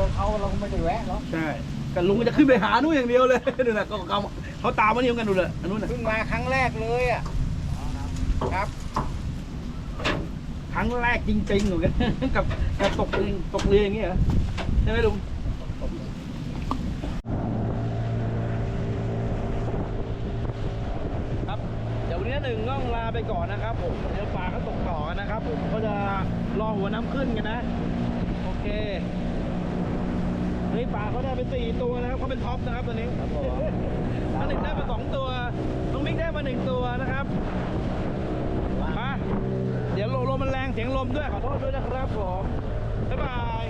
อเขาเราไม่ได้แวะเนาะใช่กันลุงจะขึ้นไปหานู่นอย่างเดียวเลยนู่นน่ะก็เขาเขาตามมานี่เหมือนกันนู่นเลยอันนู้นน่ะเพิ่งมาครั้งแรกเลยอะครับ ครั้งแรกจริงๆเหมือนกัน กับกับตกเรือตกเรืออย่างเงี้ยเหรอใช่ไหมลุง ครับเดี๋ยววันนี้หนึ่งต้องลาไปก่อนนะครับผมเดี๋ยวปลาเขาตกต่อกันนะครับผมก็จะรอหัวน้ำขึ้นกันนะ โอเคนี่ ปลาเขาได้ไปสี่ตัวนะครับเขาเป็นท็อปนะครับตัวนี้ครับผมอันหนึ่งได้มาสองตัวน้องมิกได้มาหนึ่งตัวนะครับมาเดี๋ยวลมลมมันแรงเสียงลมด้วยขอโทษด้วยนะครับผมบ๊ายบาย